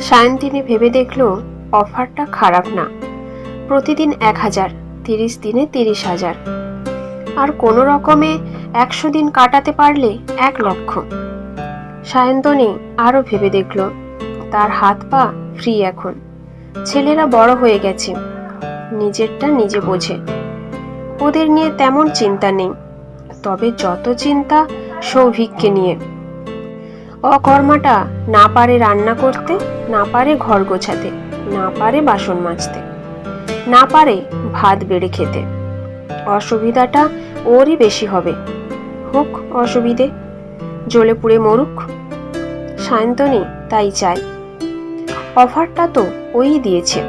সায়ন্তিনী ভেবে দেখল, অফারটা খারাপ না। প্রতিদিন এক হাজার, তিরিশ দিনে তিরিশ হাজার। আর কোনো রকমে একশো দিন কাটাতে পারলে এক লক্ষ। সায়ন্তনী আরও ভেবে দেখল, তার হাত পা ফ্রি এখন। ছেলেরা বড় হয়ে গেছে, নিজেরটা নিজে বোঝে। ওদের নিয়ে তেমন চিন্তা নেই, তবে যত চিন্তা সৌভিককে নিয়ে। অকর্মাটা না পারে রান্না করতে, না পারে ঘর গোছাতে, না পারে বাসন মাজতে, না পারে ভাত বেড়ে খেতে। অসুবিধাটা ওরই বেশি হবে। হোক, অসুবিধে। জ্বলে পুড়ে মরুক। সায়ন্তনী তাই চায়। অফারটা তো ওই দিয়েছে।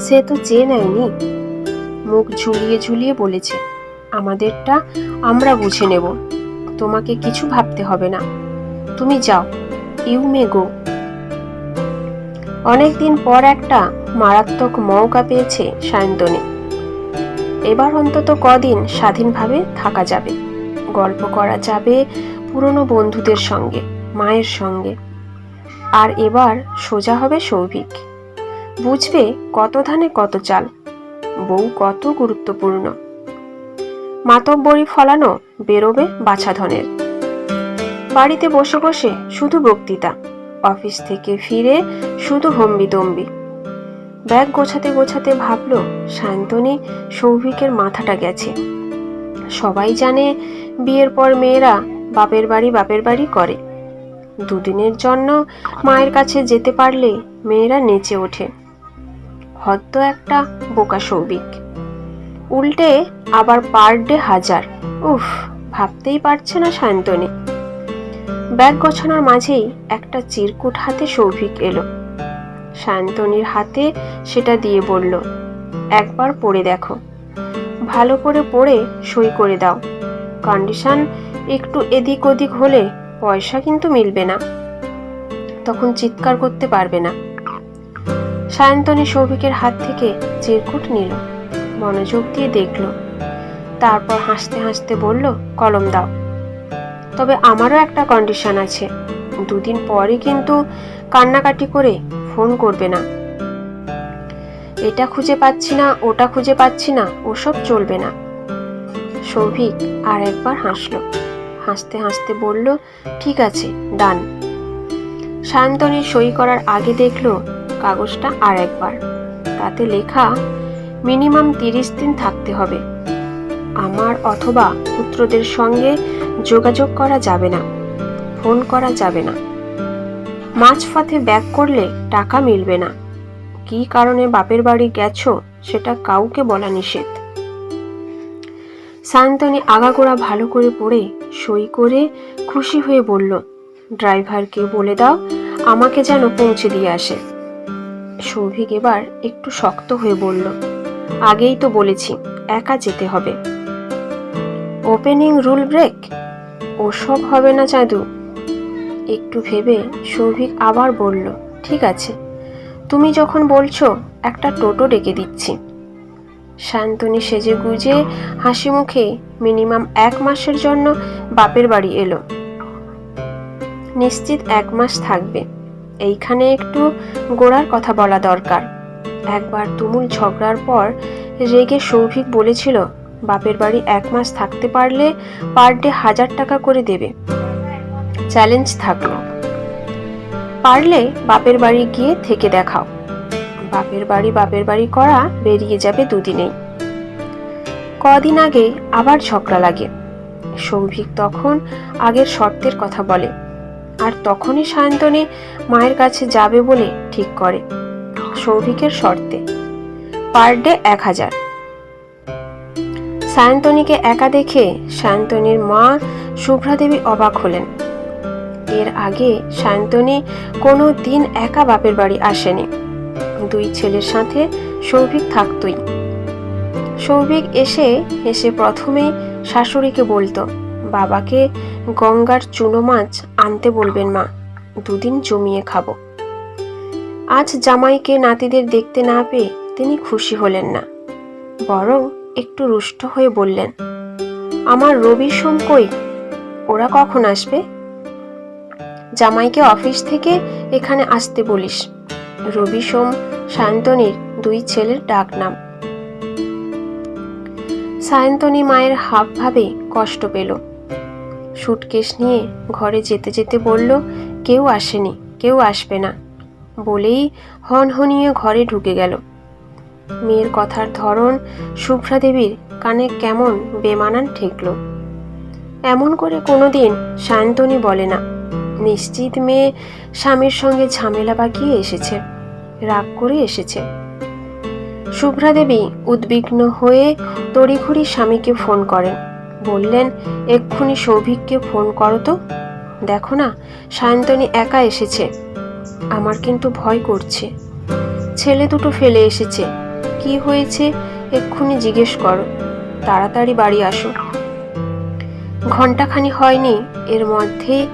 সে তো চেয়ে নেয়নি। মুখ ঝুলিয়ে ঝুলিয়ে বলেছে, আমাদেরটা আমরা বুঝে নেব। তোমাকে কিছু ভাবতে হবে না। তুমি যাও। You may go. অনেকদিন পর একটা মারাত্মক মৌকা পেয়েছে সায়ন্তনী। এবার অন্তত কদিন স্বাধীনভাবে থাকা যাবে। গল্প করা যাবে পুরনো বন্ধুদের সঙ্গে, মায়ের সঙ্গে। আর এবার সোজা হবে সৌভিক। বুঝবে কত ধানে কত চাল। বউ কত গুরুত্বপূর্ণ। মাতব্বরি ফলানো বেরোবে বাছাধনের বাড়িতে বসে বসে শুধু বক্তৃতা, অফিস থেকে ফিরে শুধু হম্বিতম্বি। ব্যাগ গোছাতে গোছাতে ভাবল সায়ন্তনী সৌভিকের মাথাটা গেছে। সবাই জানে বিয়ের পর মেয়েরা বাপের বাড়ি বাপের বাড়ি করে। দুদিনের জন্য মায়ের কাছে যেতে পারলে মেয়েরা নেচে ওঠে। হদ্দ একটা বোকা সৌভিক। উল্টে আবার পার ডে হাজার। উফ, ভাবতেই পারছে না সায়ন্তনী ব্যাগ গোছানোর মাঝেই একটা চিরকুট হাতে সৌভিক এলো। সায়ন্তনীর হাতে সেটা দিয়ে বলল, একবার পড়ে দেখো। ভালো করে পড়ে সই করে দাও। কন্ডিশন একটু এদিক ওদিক হলে পয়সা কিন্তু মিলবে না। তখন চিৎকার করতে পারবে না। সায়ন্তনী সৌভিকের হাত থেকে চিরকুট নিল, মনোযোগ দিয়ে দেখল। তারপর হাসতে হাসতে বলল, কলম দাও। তবে আমারও একটা কন্ডিশন আছে। দুদিন পরে কিন্তু কান্নাকাটি করে ফোন করবে না। এটা খুঁজে পাচ্ছি না, ওটা খুঁজে পাচ্ছি না, ওসব চলবে না। সৌভিক আর একবার হাসলো। হাসতে হাসতে বলল, ঠিক আছে ডান সায়ন্তনী সই করার আগে দেখল কাগজটা আর একবার। তাতে লেখা, মিনিমাম তিরিশ দিন থাকতে হবে। আমার অথবা পুত্রদের সঙ্গে যোগাযোগ করা যাবে না, ফোন করা যাবে না। মাঝপথে ব্যাক করলে টাকা মিলবে না। কী কারণে বাপের বাড়ি গেছো সেটা কাউকে বলা নিষেধ। সায়ন্তনী আগাগোড়া ভালো করে পড়ে, সই করে খুশি হয়ে বলল, ড্রাইভারকে বলে দাও, আমাকে যেন পৌঁছে দিয়ে আসে। সৌভিক এবার একটু শক্ত হয়ে বলল, আগেই তো বলেছি, একা যেতে হবে। ওপেনিং রুল ব্রেক ওসব হবে না চাঁদু একটু ভেবে সৌভিক আবার বলল, ঠিক আছে। তুমি যখন বলছো, একটা টোটো ডেকে দিচ্ছি। শান্তনী সেজে গুজে হাসি মুখে মিনিমাম এক মাসের জন্য বাপের বাড়ি এলো। নিশ্চিত এক মাস থাকবে। এইখানে একটু গোড়ার কথা বলা দরকার। একবার তুমুল ঝগড়ার পর রেগে সৌভিক বলেছিল বাপের বাড়ি এক মাস থাকতে পারলে পার ডে হাজার টাকা করে দেবে। চ্যালেঞ্জ থাকল। পারলে বাপের বাড়ি গিয়ে থেকে দেখাও। বাপের বাড়ি বাপের বাড়ি করা বেরিয়ে যাবে দুদিনেই। কদিন আগে আবার ঝগড়া লাগে। সৌভিক তখন আগের শর্তের কথা বলে। আর তখনই সায়ন্তনী মায়ের কাছে যাবে বলে ঠিক করে। সৌভিকের শর্তে। পার ডে এক হাজার। সায়ন্তনীকে একা দেখে সায়ন্তনীর মা শুভ্রা দেবী অবাক হলেন। এর আগে সায়ন্তনী কোনো দিন একা বাপের বাড়ি আসেনি। দুই ছেলের সাথে সৌভিক থাকতই। সৌভিক এসে এসে প্রথমে শাশুড়িকে বলতো, বাবাকে গঙ্গার চুনো মাছ আনতে বলবেন মা, দুদিন জমিয়ে খাব। আজ জামাইকে নাতিদের দেখতে না পেয়ে তিনি খুশি হলেন না। বরং একটু রুষ্ট হয়ে বললেন, আমার রবি সোম কই? ওরা কখন আসবে? জামাইকে অফিস থেকে এখানে আসতে বলিস। রবি সোম সায়ন্তনীর দুই ছেলের ডাক নাম সায়ন্তনী মায়ের হাব ভাবে কষ্ট পেল। সুটকেস নিয়ে ঘরে যেতে যেতে বলল, কেউ আসেনি, কেউ আসবে না। বলেই হনহনিয়ে ঘরে ঢুকে গেল। মেয়ের কথার ধরন শুভ্রা দেবীর কানে কেমন বেমানান ঠেকল। এমন করে কোনোদিন সায়ন্তনী বলে না, নিশ্চিত মেয়ে স্বামীর সঙ্গে ঝামেলা বাগিয়ে এসেছে, রাগ করে এসেছে। শুভ্রা দেবী উদ্বিগ্ন হয়ে তড়িঘড়ি স্বামীকে ফোন করেন, বললেন, এক্ষুনি সৌভিককে ফোন করো তো। দেখো না, সায়ন্তনী একা এসেছে। আমার কিন্তু ভয় করছে। ছেলে দুটো ফেলে এসেছে। কি হয়েছে এক্ষুনি জিজ্ঞেস করো। তাড়াতাড়ি বাড়ি আসো। ঘন্টাখানি হয়নি, এর মধ্যে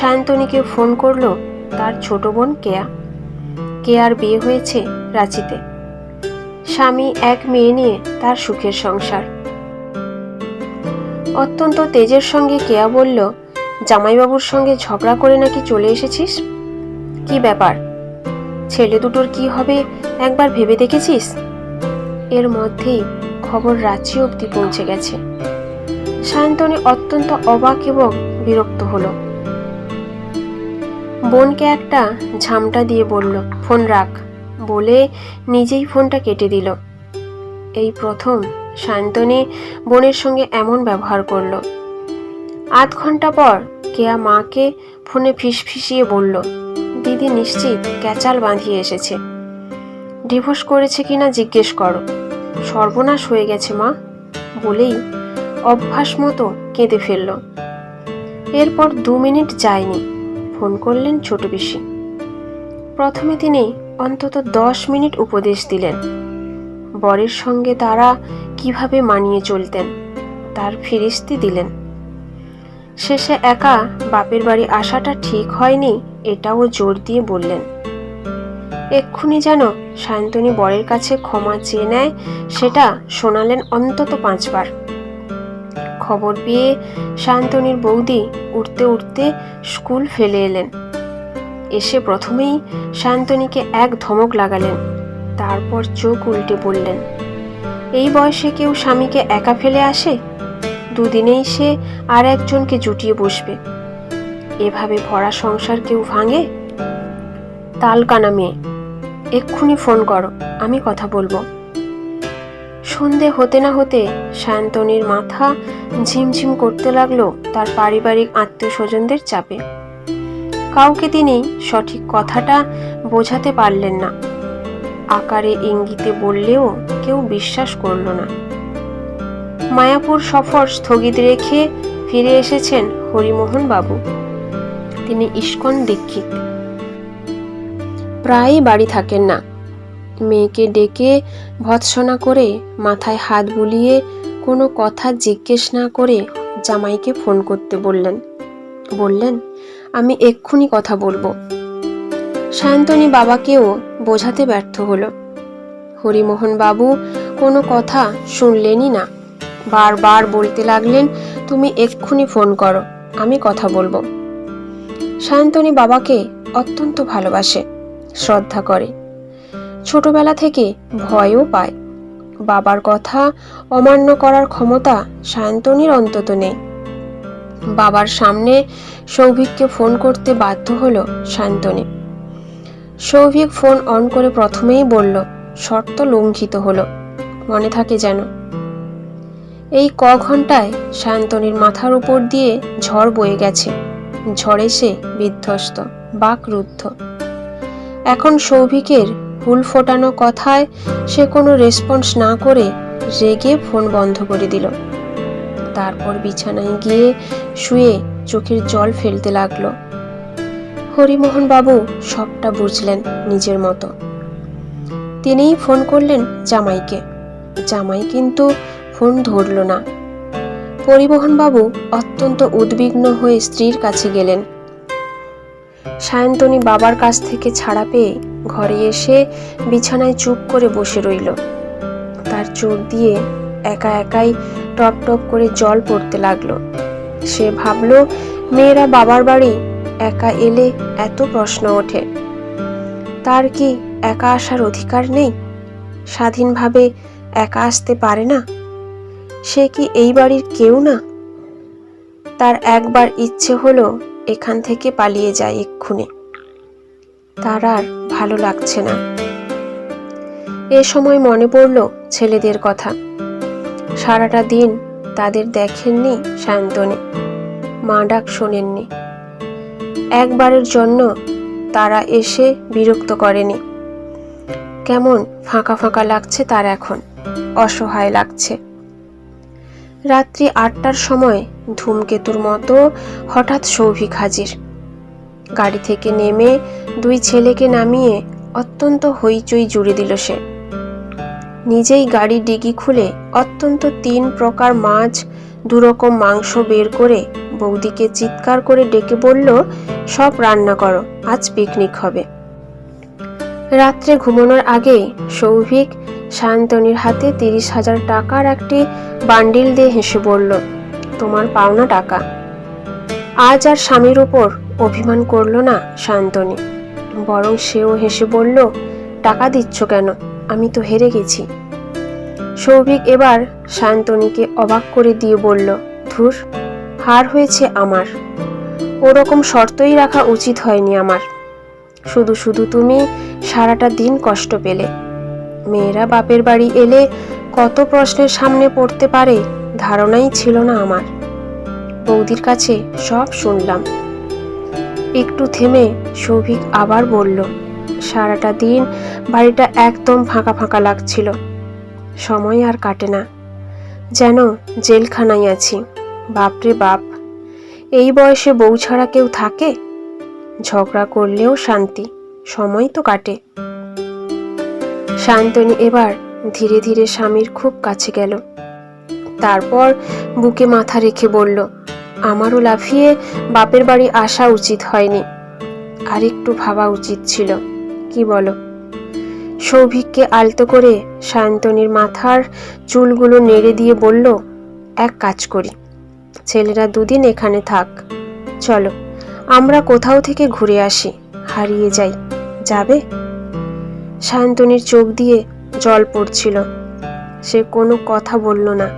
সায়ন্তনীকে ফোন করল তার ছোট বোন কেয়া। কেয়ার বিয়ে হয়েছে রাঁচিতে। স্বামী এক মেয়ে নিয়ে তার সুখের সংসার। অত্যন্ত তেজের সঙ্গে কেয়া বলল, জামাইবাবুর সঙ্গে ঝগড়া করে নাকি চলে এসেছিস? কি ব্যাপার? ছেলে দুটোর কি হবে একবার ভেবে দেখেছিস? এর মধ্যেই খবর রাঁচি অবধি পৌঁছে গেছে। সায়ন্তনী অত্যন্ত অবাক এবং বিরক্ত হলো। বোনকে একটা ঝামটা দিয়ে বলল, ফোন রাখ। বলে নিজেই ফোনটা কেটে দিল। এই প্রথম সায়ন্তনী বোনের সঙ্গে এমন ব্যবহার করল। আধ ঘণ্টা পর কেয়া মাকে ফোনে ফিসফিসিয়ে বলল, দিদি নিশ্চিত ক্যাচাল বাঁধিয়ে এসেছে। ডিভোর্স করেছে কিনা জিজ্ঞেস করো। সর্বনাশ হয়ে গেছে মা, বলেই অভ্যাস মতো কেঁদে ফেলল। এরপর দু মিনিট যায়নি, ফোন করলেন ছোট পিসি। প্রথমে তিনি অন্তত দশ মিনিট উপদেশ দিলেন, বরের সঙ্গে তারা কীভাবে মানিয়ে চলতেন তার ফিরিস্তি দিলেন। শেষে একা বাপের বাড়ি আসাটা ঠিক হয়নি, এটাও জোর দিয়ে বললেন। এক্ষুনি যেন সায়ন্তনী বরের কাছে ক্ষমা চেয়ে নেয়, সেটা শোনালেন অন্তত পাঁচবার। খবর পেয়ে সায়ন্তনীর বৌদি উঠতে উঠতে স্কুল ফেলে এলেন। এসে প্রথমেই সায়ন্তনীকে এক ধমক লাগালেন, তারপর চোখ উল্টে বললেন, এই বয়সে কেউ স্বামীকে একা ফেলে আসে? দুদিনেই সে আর একজনকে জুটিয়ে বসবে। এভাবে ভরা সংসার কেউ ভাঙে? তালকানা মেয়ে এক্ষুনি ফোন করো, আমি কথা বলব। সন্ধে হতে না হতে সায়ন্তনীর মাথা ঝিমঝিম করতে লাগল তার পারিবারিক আত্মীয় স্বজনদের চাপে। কাউকে তিনি সঠিক কথাটা বোঝাতে পারলেন না। আকারে ইঙ্গিতে বললেও কেউ বিশ্বাস করল না। মায়াপুর সফর স্থগিত রেখে ফিরে এসেছেন হরিমোহন বাবু তিনি ইস্কন দীক্ষিত। প্রায়ই বাড়ি থাকেন না। মেয়েকে ডেকে ভৎসনা করে মাথায় হাত বুলিয়ে কোনো কথা জিজ্ঞেস না করে জামাইকে ফোন করতে বললেন। বললেন, আমি এক্ষুনি কথা বলব। সায়ন্তনী বাবাকেও বোঝাতে ব্যর্থ হলো। হরিমোহন বাবু কোনো কথা শুনলেনই না। বারবার বলতে লাগলেন, তুমি এক্ষুনি ফোন করো, আমি কথা বলব। সায়ন্তনী বাবাকে অত্যন্ত ভালোবাসে। শ্রদ্ধা করে। ছোটবেলা থেকে ভয়ও পায়। বাবার কথা অমান্য করার ক্ষমতা সায়ন্তনীর অন্তত নেই। বাবার সামনে সৌভিককে ফোন করতে বাধ্য হলো সায়ন্তনী। সৌভিক ফোন অন করে প্রথমেই বলল, শর্ত লঙ্ঘিত হলো। মনে থাকে যেন। এই ক ঘন্টায় সায়ন্তনীর মাথার উপর দিয়ে ঝড় বয়ে গেছে। ঝড়ে সে বিধ্বস্ত, বাকরুদ্ধ। এখন সৌভিকের ভুল ফোটানো কথায় সে কোনো রেসপন্স না করে রেগে ফোন বন্ধ করে দিল। তারপর বিছানায় গিয়ে শুয়ে চোখের জল ফেলতে লাগল। হরিমোহন বাবু সবটা বুঝলেন নিজের মতো। তিনিই ফোন করলেন জামাইকে। জামাই কিন্তু ফোন ধরল না। পরিবহন বাবু অত্যন্ত উদ্বিগ্ন হয়ে স্ত্রীর কাছে গেলেন। সায়ন্তনী বাবার কাছ থেকে ছাড়া পেয়ে ঘরে এসে বিছানায় চুপ করে বসে রইল। তার চোখ দিয়ে একা একাই টপ টপ করে জল পড়তে লাগল। সে ভাবল, মেয়েরা বাবার বাড়ি একা এলে এত প্রশ্ন ওঠে। তার কি একা আসার অধিকার নেই? স্বাধীনভাবে একা আসতে পারে না? সে কি এই বাড়ির কেউ না? তার একবার ইচ্ছে হলো এখান থেকে পালিয়ে যায় এক্ষুনি। তার আর ভালো লাগছে না। এ সময় মনে পড়ল ছেলেদের কথা। সারাটা দিন তাদের দেখেননি সায়ন্তনে, মা ডাক শোনেননি। একবারের জন্য তারা এসে বিরক্ত করেনি। কেমন ফাঁকা ফাঁকা লাগছে তার এখন, অসহায় লাগছে। রাত্রি আটটার সময় ধূমকেতুর মতো হঠাৎ সৌভিক হাজির। গাড়ি থেকে নেমে দুই ছেলেকে নামিয়ে অত্যন্ত হইচই জুড়ে দিল সে। নিজেই গাড়ি ডিগি খুলে অত্যন্ত তিন প্রকার মাছ, দুরকম মাংস বের করে বৌদিকে চিৎকার করে ডেকে বলল, সব রান্না করো, আজ পিকনিক হবে। রাত্রে ঘুমানোর আগেই সৌভিক সায়ন্তনীর হাতে তিরিশ হাজার টাকার একটি বান্ডিল দিয়ে হেসে বলল, তোমার পাওনা টাকা। আজ আর স্বামীর উপর অভিমান করল না সায়ন্তনী বরং সেও হেসে বলল, টাকা দিচ্ছ কেন? আমি তো হেরে গেছি। সৌভিক এবার সায়ন্তনীকে অবাক করে দিয়ে বলল, ধুর, হার হয়েছে আমার। ওরকম শর্তই রাখা উচিত হয়নি আমার। শুধু শুধু তুমি সারাটা দিন কষ্ট পেলে। মেয়েরা বাপের বাড়ি এলে কত প্রশ্নের সামনে পড়তে পারে ধারণাই ছিল না আমার। বৌদির কাছে সব শুনলাম। একটু থেমে সৌভিক আবার বলল, সারাটা দিন বাড়িটা একদম ফাঁকা ফাঁকা লাগছিল, সময় আর কাটে না। যেন জেলখানায় আছি বাপরে বাপ, এই বয়সে বউ ছাড়া কেউ থাকে? ঝগড়া করলেও শান্তি, সময় তো কাটে। শান্তনী এবার ধীরে ধীরে স্বামীর খুব কাছে গেল। তারপর বুকে মাথা রেখে বলল, আমারও লাফিয়ে বাপের বাড়ি আসা উচিত হয়নি। আর একটু ভাবা উচিত ছিল, কি বলো? সৌভিককে আলতো করে সায়ন্তনীর মাথার চুলগুলো নেড়ে দিয়ে বলল, এক কাজ করি, ছেলেরা দুদিন এখানে থাক। চলো, আমরা কোথাও থেকে ঘুরে আসি, হারিয়ে যাই। যাবে? সায়ন্তনীর চোখ দিয়ে জল পড়ছিল। সে কোনো কথা বলল না।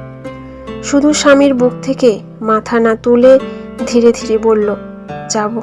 শুধু স্বামীর বুক থেকে মাথা না তুলে ধীরে ধীরে বলল, যাব।